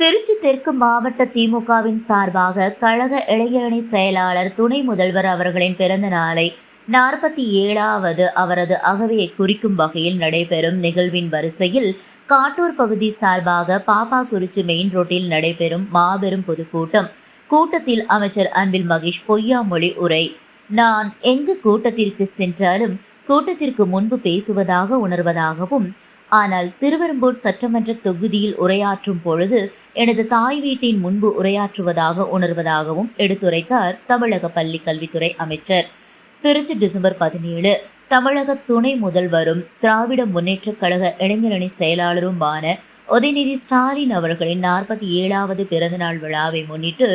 திருச்சி தெற்கு மாவட்ட திமுகவின் சார்பாக கழக இளைஞரணி செயலாளர் துணை முதல்வர் அவர்களின் பிறந்த நாளை நாற்பத்தி ஏழாவது அவரது அகவையை குறிக்கும் வகையில் நடைபெறும் நிகழ்வின் வரிசையில் காட்டூர் பகுதி சார்பாக பாப்பாக்குறிச்சி மெயின் ரோட்டில் நடைபெறும் மாபெரும் பொதுக்கூட்டம். கூட்டத்தில் அமைச்சர் அன்பில் மகேஷ் பொய்யாமொழி உரை. நான் எங்கு கூட்டத்திற்கு சென்றாலும் கூட்டத்திற்கு முன்பு பேசுவதாக உணர்வதாகவும் ஆனால் திருவெரும்பூர் சட்டமன்ற தொகுதியில் உரையாற்றும் பொழுது எனது தாய் வீட்டின் முன்பு உரையாற்றுவதாக உணர்வதாகவும் எடுத்துரைத்தார் தமிழக பள்ளி கல்வித்துறை அமைச்சர். திருச்சி டிசம்பர் பதினேழு தமிழக துணை முதல்வரும் திராவிட முன்னேற்றக் கழக இளைஞரணி செயலாளருமான உதயநிதி ஸ்டாலின் அவர்களின் நாற்பத்தி ஏழாவது பிறந்தநாள் விழாவை முன்னிட்டு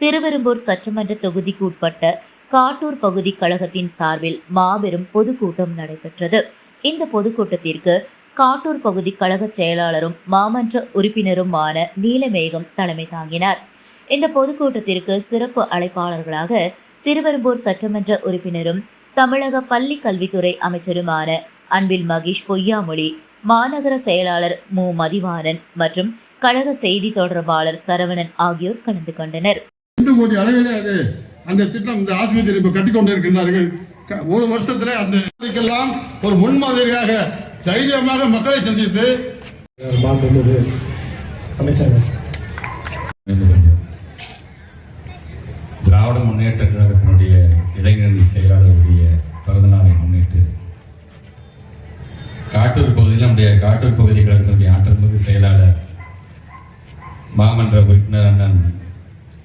திருவெரும்பூர் சட்டமன்ற தொகுதிக்கு உட்பட்ட காட்டூர் பகுதி கழகத்தின் சார்பில் மாபெரும் பொதுக்கூட்டம் நடைபெற்றது. இந்த பொதுக்கூட்டத்திற்கு காட்டூர் பகுதி கழக செயலாளரும் மாமன்ற உறுப்பினருமான நீலமேகம் தலைமை தாங்கினார். இந்த பொதுக்கூட்டத்திற்கு சிறப்பு அழைப்பாளர்களாக திருவெரும்பூர் சட்டமன்ற உறுப்பினரும் தமிழக பள்ளி கல்வித்துறை அமைச்சருமான அன்பில் மகேஷ் பொய்யாமொழி மாநகர செயலாளர் மு. மதிவாணன் மற்றும் கழக செய்தி தொடர்பாளர் சரவணன் ஆகியோர் கலந்து கொண்டனர். ரெண்டு கோடி அளவிலே அது அந்த திட்டம் இந்த ஆஸ்பத்திரி இப்போ கட்டிக் ஒரு வருஷத்துல அந்த ஒரு முன்மாதிரியாக தைரியமாக மக்களை சந்தித்து திராவிட முன்னேற்ற கழகத்தினுடைய இளைஞரணி செயலாளருடைய பிறந்தநாளை முன்னிட்டு காட்டூர் பகுதியில் நம்முடைய காட்டூர் பகுதி கழகத்தினுடைய ஆற்றல்மிகு செயலாளர் மாமன்ற உறுப்பினர் அண்ணன்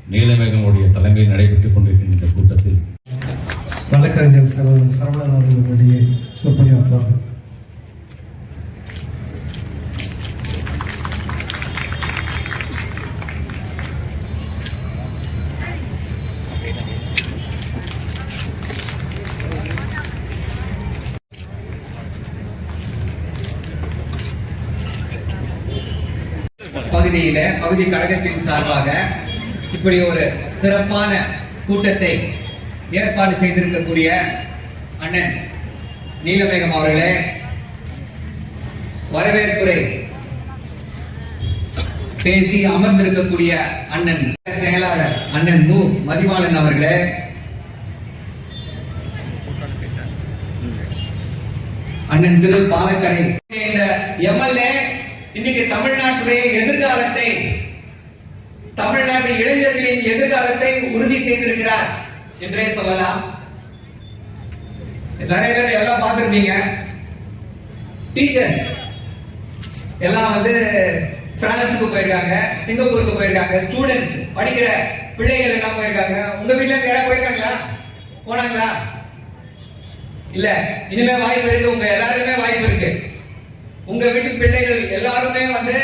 நீலமேகனுடைய தலைமையில் நடைபெற்றுக் கொண்டிருக்கின்ற இந்த கூட்டத்தில் வழக்கறிஞர் சகோதரர் சரவணன் அவர்களுடைய சொற்பொழிவாற்றுவார்கள் பகுதியில பகுதி கழகத்தின் சார்பாக இப்படி ஒரு சிறப்பான கூட்டத்தை ஏற்பாடு செய்திருக்கக்கூடிய அண்ணன் நீலமேகம் அவர்களே வரவேற்புரை பேசி அமர்ந்திருக்கக்கூடிய அண்ணன் செயலாளர் அண்ணன் மு. மதிவாளன் அவர்களே. அண்ணன் திரு பாலக்கரை இந்த எம்எல்ஏ இன்னைக்கு தமிழ்நாட்டுடைய எதிர்காலத்தை தமிழ்நாட்டு இளைஞர்களின் எதிர்காலத்தை உறுதி செய்திருக்கிறார் என்றே சொல்லலாம். நிறைய பேர் எல்லாம் பார்த்துருப்பீங்க. டீச்சர்ஸ் எல்லாம் வந்து பிரான்ஸுக்கு போயிருக்காங்க சிங்கப்பூருக்கு போயிருக்காங்க ஸ்டூடெண்ட்ஸ் படிக்கிற பிள்ளைகள் எல்லாம் போயிருக்காங்க. உங்க வீட்டில் யாராவது போயிருக்காங்களா? போனாங்களா? இல்ல. இனிமே வாய்ப்பு இருக்கு. உங்க எல்லாருக்குமே வாய்ப்பு இருக்கு. உங்க வீட்டு பிள்ளைகள் எல்லாருமே வந்து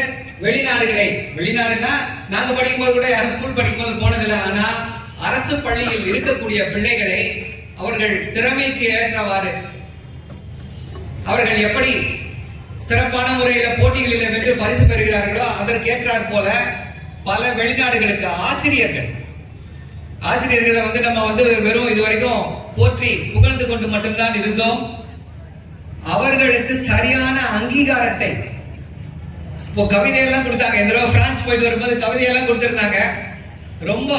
வெளிநாடுகளை. வெளிநாடுனா நாங்க படிக்கும்போது கூட யாரும் ஸ்கூல் படிக்கும்போது போனதில்லை. ஆனா அரசு பள்ளியில் இருக்கக்கூடிய பிள்ளைகளை அவர்கள் திறமைக்கு ஏற்றவாறு அவர்கள் எப்படி சிறப்பான முறையில போட்டிகளில் வென்று பரிசு பெறுகிறார்களோ அதற்கேற்றாற் போல பல வெளிநாடுகளுக்கு ஆசிரியர்கள் ஆசிரியர்களை வந்து நம்ம வந்து வெறும் இதுவரைக்கும் போற்றி புகழ்ந்து கொண்டு மட்டும்தான் இருந்தோம். அவர்களுக்கு சரியான அங்கீகாரத்தை. இப்போ கவிதையெல்லாம் கொடுத்தாங்க. இந்த தடவை பிரான்ஸ் போயிட்டு வரும்போது கவிதையெல்லாம் கொடுத்துருந்தாங்க. ரொம்ப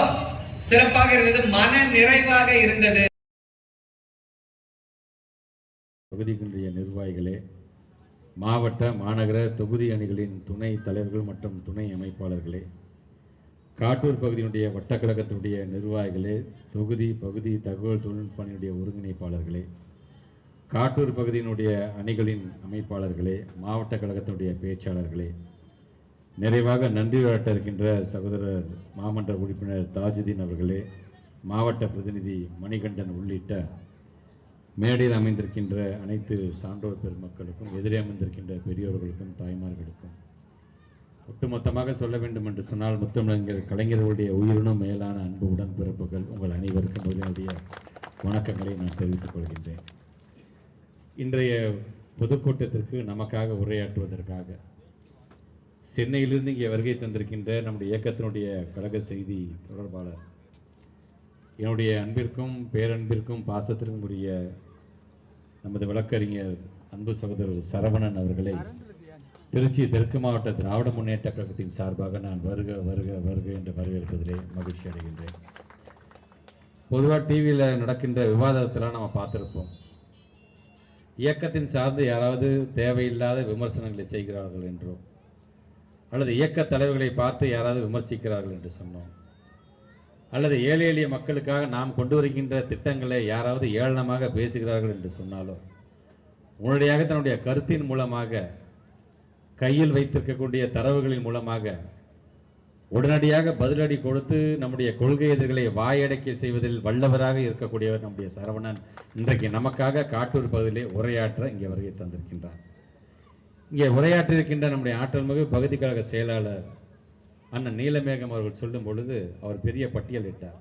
சிறப்பாக இருந்தது. மன நிறைவாக இருந்தது. பகுதிகளுடைய நிர்வாகிகளே மாவட்ட மாநகர தொகுதி அணிகளின் துணை தலைவர்கள் மற்றும் துணை அமைப்பாளர்களே காட்டூர் பகுதியினுடைய வட்டக்கழகத்தினுடைய நிர்வாகிகளே தொகுதி பகுதி தகவல் தொழில்நுட்ப அணியினுடைய ஒருங்கிணைப்பாளர்களே காட்டூர் பகுதியினுடைய அணிகளின் அமைப்பாளர்களே மாவட்ட கழகத்தினுடைய பேச்சாளர்களே நிறைவாக நன்றி விளையாட்ட இருக்கின்ற சகோதரர் மாமன்ற உறுப்பினர் தாஜுதீன் அவர்களே மாவட்ட பிரதிநிதி மணிகண்டன் உள்ளிட்ட மேடையில் அமைந்திருக்கின்ற அனைத்து சான்றோர் பெருமக்களுக்கும் எதிரே அமைந்திருக்கின்ற பெரியோர்களுக்கும் தாய்மார்களுக்கும். ஒட்டுமொத்தமாக சொல்ல வேண்டும் என்று சொன்னால் முத்தமிழங்கள் கலைஞர்களுடைய உயிரினும் மேலான அன்பு உடன்பிறப்புகள் உங்கள் அனைவருக்கும் என்னுடைய வணக்கங்களை நான் தெரிவித்துக் கொள்கின்றேன். இன்றைய பொதுக்கூட்டத்திற்கு நமக்காக உரையாற்றுவதற்காக சென்னையிலிருந்து இங்கே வருகை தந்திருக்கின்ற நம்முடைய இயக்கத்தினுடைய கழக செய்தி தொடர்பாளர் என்னுடைய அன்பிற்கும் பேரன்பிற்கும் பாசத்திற்கும் உரிய நமது வழக்கறிஞர் அன்பு சகோதரர் சரவணன் அவர்களை திருச்சி தெற்கு மாவட்ட திராவிட முன்னேற்ற கழகத்தின் சார்பாக நான் வருக வருக வருக என்று வரவேற்பதிலே மகிழ்ச்சி அடைகின்றேன். பொதுவாக டிவியில் நடக்கின்ற விவாதத்தெல்லாம் நம்ம பார்த்துருப்போம். இயக்கத்தின் சார்ந்து யாராவது தேவையில்லாத விமர்சனங்களை செய்கிறார்கள் என்றோ அல்லது இயக்க தலைவர்களை பார்த்து யாராவது விமர்சிக்கிறார்கள் என்று சொன்னோம். அல்லது ஏழை எளிய மக்களுக்காக நாம் கொண்டு வருகின்ற திட்டங்களை யாராவது ஏளனமாக பேசுகிறார்கள் என்று சொன்னாலோ உடனடியாக தன்னுடைய கருத்தின் மூலமாக கையில் வைத்திருக்கக்கூடிய தரவுகளின் மூலமாக உடனடியாக பதிலடி கொடுத்து நம்முடைய கொள்கை எதிர்களை வாயடக்கி செய்வதில் வல்லவராக இருக்கக்கூடியவர் நம்முடைய சரவணன் இன்றைக்கு நமக்காக காட்டூர் பகுதியிலே உரையாற்ற இங்கே வருகை தந்திருக்கின்றார். இங்கே உரையாற்றிருக்கின்ற நம்முடைய ஆற்றல் மிகு பகுதி கழக செயலாளர் அண்ணன் நீலமேகம் அவர்கள் சொல்லும் பொழுது அவர் பெரிய பட்டியலிட்டார்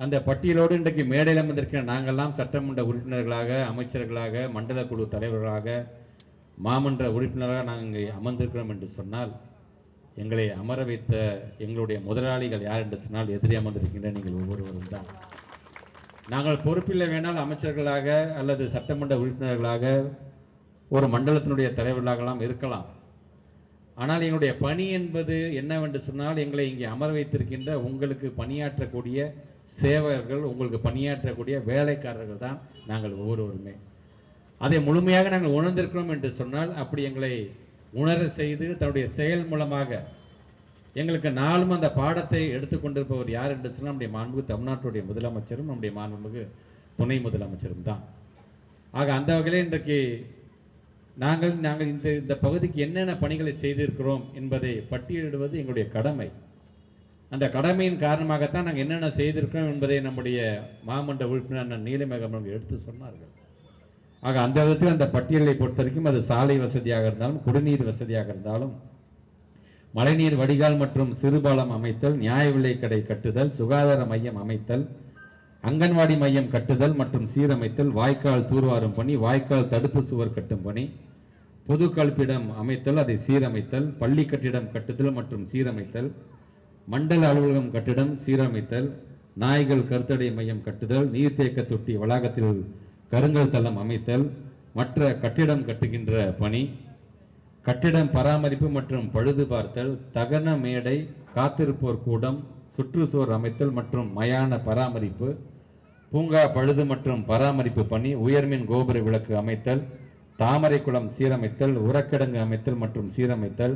அந்த பட்டியலோடு இன்றைக்கு மேடையில் அமர்ந்திருக்கிற நாங்கள்லாம் சட்டமன்ற உறுப்பினர்களாக அமைச்சர்களாக மண்டல குழு தலைவர்களாக மாமன்ற உறுப்பினராக நாங்கள் இங்கே அமர்ந்திருக்கிறோம் என்று சொன்னால் எங்களை அமர வைத்த எங்களுடைய முதலாளிகள் யார் என்று சொன்னால் எதிரி அமர்ந்திருக்கின்ற நீங்கள் ஒவ்வொருவரும் தான். நாங்கள் பொறுப்பில் வேணால் அமைச்சர்களாக அல்லது சட்டமன்ற உறுப்பினர்களாக ஒரு மண்டலத்தினுடைய தலைவர்களாகலாம் இருக்கலாம். ஆனால் எங்களுடைய பணி என்பது என்னவென்று சொன்னால் எங்களை இங்கே அமர வைத்திருக்கின்ற உங்களுக்கு பணியாற்றக்கூடிய சேவகர்கள் உங்களுக்கு பணியாற்றக்கூடிய வேலைக்காரர்கள் தான் நாங்கள் ஒவ்வொருவருமே. அதை முழுமையாக நாங்கள் உணர்ந்திருக்கிறோம் என்று சொன்னால் அப்படி எங்களை உணர செய்து தன்னுடைய செயல் மூலமாக எங்களுக்கு நாளும் அந்த பாடத்தை எடுத்துக்கொண்டிருப்பவர் யார் என்று சொன்னால் நம்முடைய மாண்புமிகு தமிழ்நாட்டுடைய முதலமைச்சரும் நம்முடைய மாண்புமிகு துணை முதலமைச்சரும் தான். ஆக அந்த வகையில் இன்றைக்கு நாங்கள் நாங்கள் இந்த இந்த பகுதிக்கு என்னென்ன பணிகளை செய்திருக்கிறோம் என்பதை பட்டியலிடுவது எங்களுடைய கடமை. அந்த கடமையின் காரணமாகத்தான் நாங்கள் என்னென்ன செய்திருக்கிறோம் என்பதை நம்முடைய மாமன்ற உறுப்பினர் நீலமேகம் எடுத்து சொன்னார்கள். ஆக அந்த விதத்தில் அந்த பட்டியலை பொறுத்த வரைக்கும் அது சாலை வசதியாக இருந்தாலும் குடிநீர் வசதியாக இருந்தாலும் மழைநீர் வடிகால் மற்றும் சிறுபாலம் அமைத்தல் நியாய விலை கடை கட்டுதல் சுகாதார மையம் அமைத்தல் அங்கன்வாடி மையம் கட்டுதல் மற்றும் சீரமைத்தல் வாய்க்கால் தூர்வாரும் பணி வாய்க்கால் தடுப்பு சுவர் கட்டும் பணி பொது கழிப்பிடம் அமைத்தல் அதை சீரமைத்தல் பள்ளி கட்டிடம் கட்டுதல் மற்றும் சீரமைத்தல் மண்டல அலுவலகம் கட்டிடம் சீரமைத்தல் நாய்கள் கருத்தடை மையம் கட்டுதல் நீர்த்தேக்க தொட்டி வளாகத்தில் கருங்கல் தளம் அமைத்தல் மற்ற கட்டிடம் கட்டுகின்ற பணி கட்டிடம் பராமரிப்பு மற்றும் பழுது பார்த்தல் தகன மேடை காத்திருப்போர் கூடம் சுற்றுச்சுவர் அமைத்தல் மற்றும் மயான பராமரிப்பு பூங்கா பழுது மற்றும் பராமரிப்பு பணி உயர்மின் கோபுர விளக்கு அமைத்தல் தாமரை குளம் சீரமைத்தல் உரக்கிடங்கு அமைத்தல் மற்றும் சீரமைத்தல்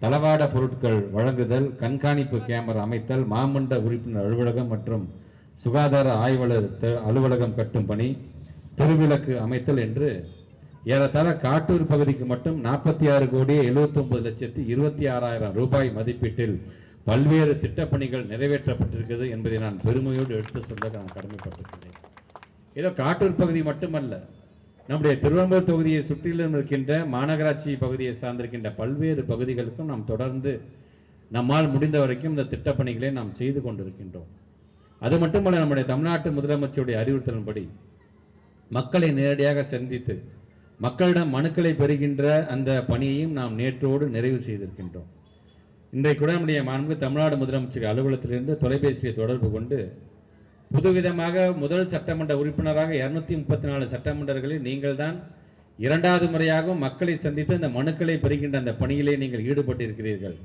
தளவாட பொருட்கள் வழங்குதல் கண்காணிப்பு கேமரா அமைத்தல் மாமண்ட உறுப்பினர் அலுவலகம் மற்றும் சுகாதார ஆய்வாளர் த- அலுவலகம் கட்டும் பணி திருவிளக்கு அமைத்தல் என்று ஏறத்தாழ காட்டூர் பகுதிக்கு மட்டும் நாற்பத்தி ஆறு கோடியே எழுபத்தி ஒன்பது லட்சத்தி இருபத்தி ஆறாயிரம் ரூபாய் மதிப்பீட்டில் பல்வேறு திட்டப்பணிகள் நிறைவேற்றப்பட்டிருக்கிறது என்பதை நான் பெருமையோடு எடுத்து சொல்ல நான் கடமைப்பட்டிருக்கிறேன். ஏதோ காட்டூர் பகுதி மட்டுமல்ல நம்முடைய திருவம்பூர் தொகுதியை சுற்றிலும் இருக்கின்ற மாநகராட்சி பகுதியை சார்ந்திருக்கின்ற பல்வேறு பகுதிகளுக்கும் நாம் தொடர்ந்து நம்மால் முடிந்த வரைக்கும் இந்த திட்டப்பணிகளை நாம் செய்து கொண்டிருக்கின்றோம். அது மட்டுமல்ல நம்முடைய தமிழ்நாட்டு முதலமைச்சருடைய அறிவுறுத்தலின்படி மக்களை நேரடியாக சந்தித்து மக்களிடம் மனுக்களை பெறுகின்ற அந்த பணியையும் நாம் நேற்றோடு நிறைவு செய்திருக்கின்றோம். இன்றைக்கு கூட நம்முடைய மாண்பு தமிழ்நாடு முதலமைச்சர் அலுவலகத்திலிருந்து தொலைபேசியை தொடர்பு கொண்டு புதுவிதமாக முதல் சட்டமன்ற உறுப்பினராக இருநூத்தி முப்பத்தி நாலு சட்டமன்றங்களில் நீங்கள் தான் இரண்டாவது முறையாகவும் மக்களை சந்தித்து அந்த மனுக்களை பெறுகின்ற அந்த பணியிலே நீங்கள் ஈடுபட்டிருக்கிறீர்கள்.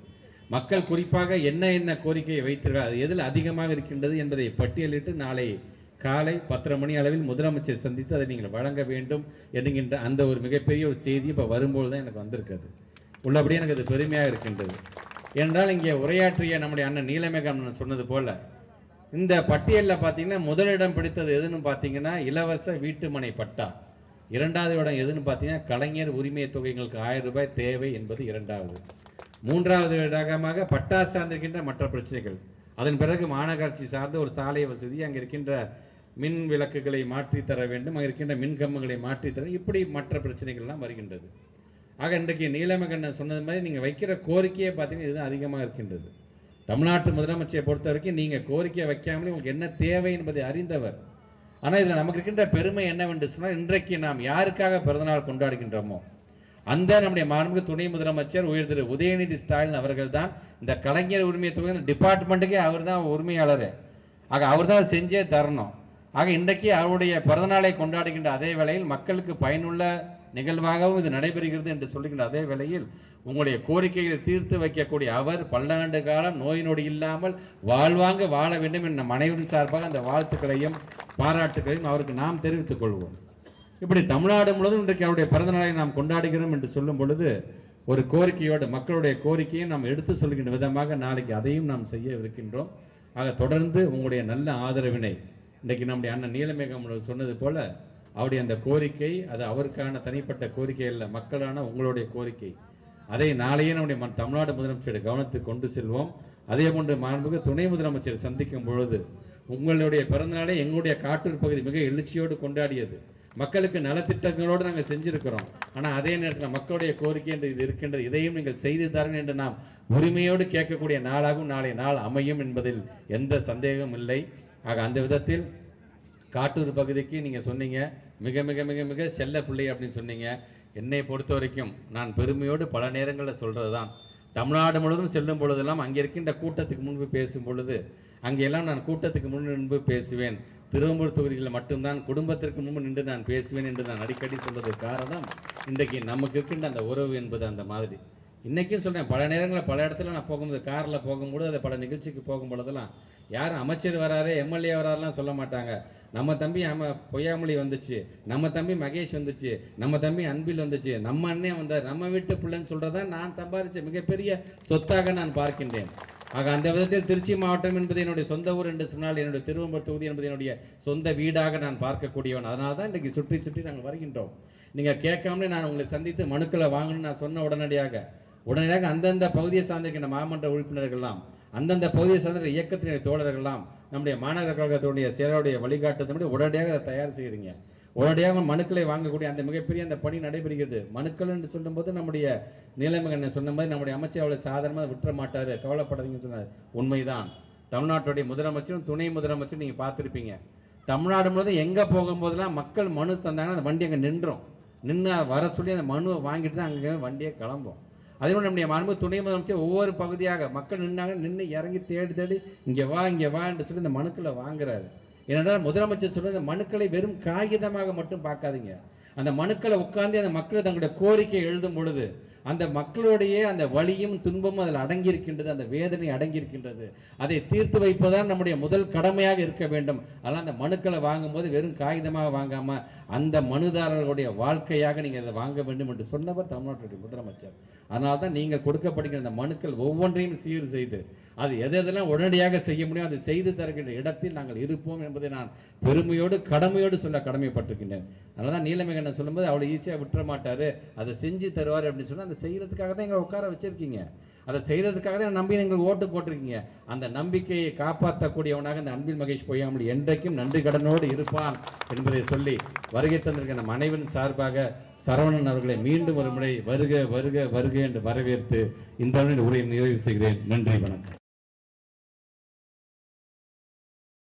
மக்கள் குறிப்பாக என்ன என்ன கோரிக்கையை வைத்திருக்கிறார் அது எதில் அதிகமாக இருக்கின்றது என்பதை பட்டியலிட்டு நாளை காலை பத்தரை மணி அளவில் முதலமைச்சர் சந்தித்து அதை நீங்கள் வழங்க வேண்டும் என்கின்ற அந்த ஒரு மிகப்பெரிய ஒரு செய்தி இப்போ வரும்போது தான் எனக்கு வந்திருக்கிறது. உள்ளபடியே எனக்கு அது பெருமையாக இருக்கின்றது. என்றால் இங்கே உரையாற்றிய நம்முடைய அண்ணன் நீலமேகம் அண்ணன் சொன்னது போல இந்த பட்டியலில் பார்த்தீங்கன்னா முதலிடம் பிடித்தது எதுன்னு பார்த்தீங்கன்னா இலவச வீட்டுமனை பட்டா. இரண்டாவது இடம் எதுன்னு பார்த்தீங்கன்னா கலைஞர் உரிமை தொகைகளுக்கு ஆயிரம் ரூபாய் தேவை என்பது இரண்டாவது. மூன்றாவது இடமாக பட்டா சார்ந்திருக்கின்ற மற்ற பிரச்சனைகள். அதன் பிறகு மாநகராட்சி சார்ந்த ஒரு சாலை வசதி அங்கே இருக்கின்ற மின் விளக்குகளை மாற்றி தர வேண்டும். அங்கே இருக்கின்ற மின் கம்மங்களை மாற்றி தர இப்படி மற்ற பிரச்சனைகள்லாம் வருகின்றது. ஆக இன்றைக்கு நீலமகண்ணன் சொன்னது மாதிரி நீங்கள் வைக்கிற கோரிக்கையை பார்த்தீங்கன்னா இதுதான் அதிகமாக இருக்கின்றது. தமிழ்நாட்டு முதலமைச்சரை பொறுத்த வரைக்கும் நீங்கள் கோரிக்கை வைக்காமலே உங்களுக்கு என்ன தேவை என்பதை அறிந்தவர். ஆனால் இதில் நமக்கு இருக்கின்ற பெருமை என்னவென்று சொன்னால் இன்றைக்கு நாம் யாருக்காக பிறந்தநாள் கொண்டாடுகின்றோமோ அந்த நம்முடைய மாண்புமிகு துணை முதலமைச்சர் உயர் திரு உதயநிதி ஸ்டாலின் அவர்கள் தான் இந்த கலைஞர் உரிமை தொகை டிபார்ட்மெண்ட்டுக்கே அவர் தான் உரிமையாளர். ஆக அவர் தான் செஞ்சே தரணும். ஆக இன்றைக்கு அவருடைய பிறந்தநாளை கொண்டாடுகின்ற அதே வேளையில் மக்களுக்கு பயனுள்ள நிகழ்வாகவும் இது நடைபெறுகிறது என்று சொல்லுகின்ற அதே வேளையில் உங்களுடைய கோரிக்கைகளை தீர்த்து வைக்கக்கூடிய அவர் பல்லாண்டு காலம் நோய் நொடி இல்லாமல் வாழ்வாங்க வாழ வேண்டும் என்ற மனைவின் சார்பாக அந்த வாழ்த்துக்களையும் பாராட்டுகளையும் அவருக்கு நாம் தெரிவித்துக் கொள்வோம். இப்படி தமிழ்நாடு முழுவதும் இன்றைக்கு அவருடைய பிறந்தநாளை நாம் கொண்டாடுகிறோம் என்று சொல்லும் பொழுது ஒரு கோரிக்கையோடு மக்களுடைய கோரிக்கையை நாம் எடுத்து சொல்கின்ற விதமாக நாளைக்கு அதையும் நாம் செய்ய இருக்கின்றோம். ஆக தொடர்ந்து உங்களுடைய நல்ல ஆதரவினை இன்றைக்கு நம்முடைய அண்ணன் நீலமேகம் சொன்னது போல அவருடைய அந்த கோரிக்கை அது அவருக்கான தனிப்பட்ட கோரிக்கை அல்ல மக்களான உங்களுடைய கோரிக்கை. அதை நாளையே நம்முடைய ம- தமிழ்நாடு முதலமைச்சருடைய கவனத்துக்கு கொண்டு செல்வோம். அதே போன்று மாண்புக்கு துணை முதலமைச்சர் சந்திக்கும் பொழுது உங்களுடைய பிறந்தநாளை எங்களுடைய காட்டூர் பகுதி மிக எழுச்சியோடு கொண்டாடியது. மக்களுக்கு நலத்திட்டங்களோடு நாங்கள் செஞ்சிருக்கிறோம். ஆனால் அதே நேரத்தில் மக்களுடைய கோரிக்கை என்று இது இருக்கின்றது இதையும் நீங்கள் செய்து தரணும் என்று நாம் உரிமையோடு கேட்கக்கூடிய நாளாகவும் நாளை நாள் அமையும் என்பதில் எந்த சந்தேகமும் இல்லை. ஆக அந்த விதத்தில் காட்டூர் பகுதிக்கு நீங்கள் சொன்னீங்க. மிக மிக மிக மிக செல்ல பிள்ளை அப்படின்னு சொன்னீங்க. என்னை பொறுத்த வரைக்கும் நான் பெருமையோடு பல நேரங்களில் சொல்கிறது தான் தமிழ்நாடு முழுவதும் செல்லும் பொழுதெல்லாம் அங்கே இருக்கின்ற கூட்டத்துக்கு முன்பு பேசும் பொழுது அங்கெல்லாம் நான் கூட்டத்துக்கு முன்பு நின்று பேசுவேன். திருவம்பூர் தொகுதியில் மட்டும்தான் குடும்பத்திற்கு முன்பு நின்று நான் பேசுவேன் என்று நான் அடிக்கடி சொல்வதற்கு காரணம் இன்றைக்கு நமக்கு இருக்கின்ற அந்த உறவு என்பது அந்த மாதிரி. இன்றைக்கும் சொல்கிறேன் பல நேரங்களில் பல இடத்துல நான் போகும்போது காரில் போகும்போது அதை பல நிகழ்ச்சிக்கு போகும் பொழுதெல்லாம் யாரும் அமைச்சர் வராரு எம்எல்ஏ வராருலாம் சொல்ல மாட்டாங்க. நம்ம தம்பி அம பொய்யாமொழி வந்துச்சு. நம்ம தம்பி மகேஷ் வந்துச்சு. நம்ம தம்பி அன்பில் வந்துச்சு. நம்ம அண்ணன் வந்தார். நம்ம வீட்டு பிள்ளைன்னு சொல்கிறதா நான் சம்பாதிச்ச மிகப்பெரிய சொத்தாக நான் பார்க்கின்றேன். ஆக அந்த விதத்தில் திருச்சி மாவட்டம் என்பது என்னுடைய சொந்த ஊர் என்று சொன்னால் என்னுடைய திருவம்பூர் தொகுதி என்பது என்னுடைய சொந்த வீடாக நான் பார்க்கக்கூடியவன். அதனால தான் இன்றைக்கு சுற்றி சுற்றி நாங்கள் வருகின்றோம். நீங்கள் கேட்காமலே நான் உங்களை சந்தித்து மனுக்களை வாங்கணும்னு நான் சொன்ன உடனடியாக உடனடியாக அந்தந்த பகுதியை சார்ந்திருக்கின்ற மாமன்ற உறுப்பினர்கள்லாம் அந்தந்த பகுதியை சார்ந்த இயக்கத்தினுடைய தோழர்கள்லாம் நம்முடைய மாநகர கழகத்துடைய செயலருடைய வழிகாட்டுதன்படி உடனடியாக அதை தயார் செய்கிறீங்க உடனடியாக மனுக்களை வாங்கக்கூடிய அந்த மிகப்பெரிய அந்த பணி நடைபெறுகிறது. மனுக்கள் என்று சொல்லும்போது நம்முடைய நீலமகன் சொன்ன மாதிரி நம்முடைய அமைச்சர் அவளை சாதாரணமாக விட்டுற மாட்டார். கவலைப்படாதீங்கன்னு சொன்னார். உண்மைதான். தமிழ்நாட்டுடைய முதலமைச்சரும் துணை முதலமைச்சரும் நீங்கள் பார்த்துருப்பீங்க. தமிழ்நாடு முழுவதும் எங்கே போகும்போதெல்லாம் மக்கள் மனு தந்தாங்கன்னா அந்த வண்டி அங்கே நின்றோம். நின்று வர சொல்லி அந்த மனுவை வாங்கிட்டு தான் அங்கே வண்டியை கிளம்பும். அதே மாதிரி நம்முடைய மாண்பு துணை முதலமைச்சர் ஒவ்வொரு பகுதியாக மக்கள் நின்னாங்க நின்று இறங்கி தேடி தேடி இங்கே வா இங்கே வா என்று சொல்லி இந்த மனுக்களை வாங்குறாரு. ஏனென்றால் முதலமைச்சர் சொல்ல இந்த மனுக்களை வெறும் காகிதமாக மட்டும் பார்க்காதீங்க. அந்த மனுக்களை உட்கார்ந்து அந்த மக்கள் தங்களுடைய கோரிக்கை எழுதும் பொழுது அந்த மக்களுடைய அந்த வலியும் துன்பமும் அதில் அடங்கியிருக்கின்றது அந்த வேதனை அடங்கியிருக்கின்றது. அதை தீர்த்து வைப்பதுதான் நம்முடைய முதல் கடமையாக இருக்க வேண்டும். அதனால் அந்த மனுக்களை வாங்கும்போது வெறும் காகிதமாக வாங்காமல் அந்த மனுதாரர்களுடைய வாழ்க்கையாக நீங்கள் அதை வாங்க வேண்டும் என்று சொன்னவர் தமிழ்நாட்டுடைய முதலமைச்சர். அதனால்தான் நீங்கள் கொடுக்கப்படுகிற அந்த மனுக்கள் ஒவ்வொன்றையும் சீர் செய்து அது எதெல்லாம் உடனடியாக செய்ய முடியும் அதை செய்து தருகின்ற இடத்தில் நாங்கள் இருப்போம் என்பதை நான் பெருமையோடு கடமையோடு சொல்ல கடமைப்பட்டிருக்கின்றேன். அதனால தான் நீலமேகண்ணன் சொல்லும்போது அவ்வளோ ஈஸியாக விட்டுற மாட்டார். அதை செஞ்சு தருவார் அப்படின்னு சொன்னால் அதை செய்கிறதுக்காக தான் எங்களை உட்கார வச்சுருக்கீங்க. அதை செய்கிறதுக்காக தான் நம்பி நீங்கள் ஓட்டு போட்டிருக்கீங்க. அந்த நம்பிக்கையை காப்பாற்றக்கூடியவனாக இந்த அன்பில் மகேஷ் பொய்யாமல் என்றைக்கும் நன்றி கடனோடு இருப்பான் என்பதை சொல்லி வருகை தந்திருக்கிற நம் அனைவரின் சார்பாக சரவணன் அவர்களை மீண்டும் ஒரு முறை வருக வருக வருக என்று வரவேற்று இந்த உரையை நிறைவு செய்கிறேன். நன்றி வணக்கம்.